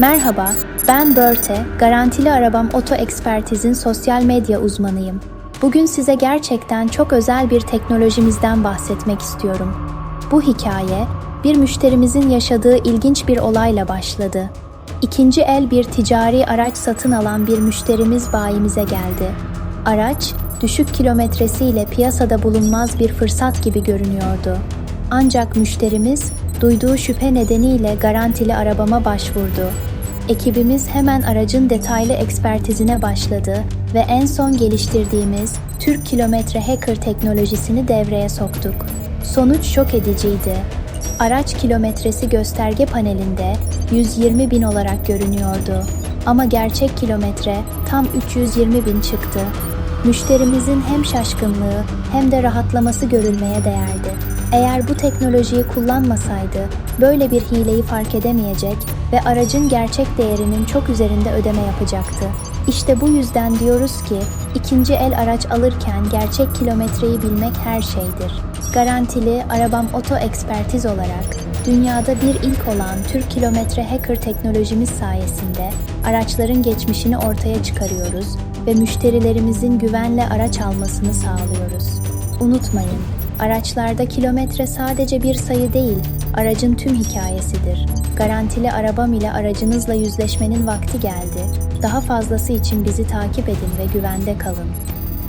Merhaba, ben Börte, Garantili Arabam Oto Ekspertiz'in sosyal medya uzmanıyım. Bugün size gerçekten çok özel bir teknolojimizden bahsetmek istiyorum. Bu hikaye, bir müşterimizin yaşadığı ilginç bir olayla başladı. İkinci el bir ticari araç satın alan bir müşterimiz bayimize geldi. Araç, düşük kilometresiyle piyasada bulunmaz bir fırsat gibi görünüyordu. Ancak müşterimiz duyduğu şüphe nedeniyle garantili arabama başvurdu. Ekibimiz hemen aracın detaylı ekspertizine başladı ve en son geliştirdiğimiz Türk Kilometre Hacker teknolojisini devreye soktuk. Sonuç şok ediciydi. Araç kilometresi gösterge panelinde 120 bin olarak görünüyordu. Ama gerçek kilometre tam 320 bin çıktı. Müşterimizin hem şaşkınlığı hem de rahatlaması görülmeye değerdi. Eğer bu teknolojiyi kullanmasaydı böyle bir hileyi fark edemeyecek ve aracın gerçek değerinin çok üzerinde ödeme yapacaktı. İşte bu yüzden diyoruz ki ikinci el araç alırken gerçek kilometreyi bilmek her şeydir. Garantili Arabam Oto Ekspertiz olarak dünyada bir ilk olan Türk Kilometre Hacker teknolojimiz sayesinde araçların geçmişini ortaya çıkarıyoruz ve müşterilerimizin güvenle araç almasını sağlıyoruz. Unutmayın, araçlarda kilometre sadece bir sayı değil, aracın tüm hikayesidir. Garantili arabam ile aracınızla yüzleşmenin vakti geldi. Daha fazlası için bizi takip edin ve güvende kalın.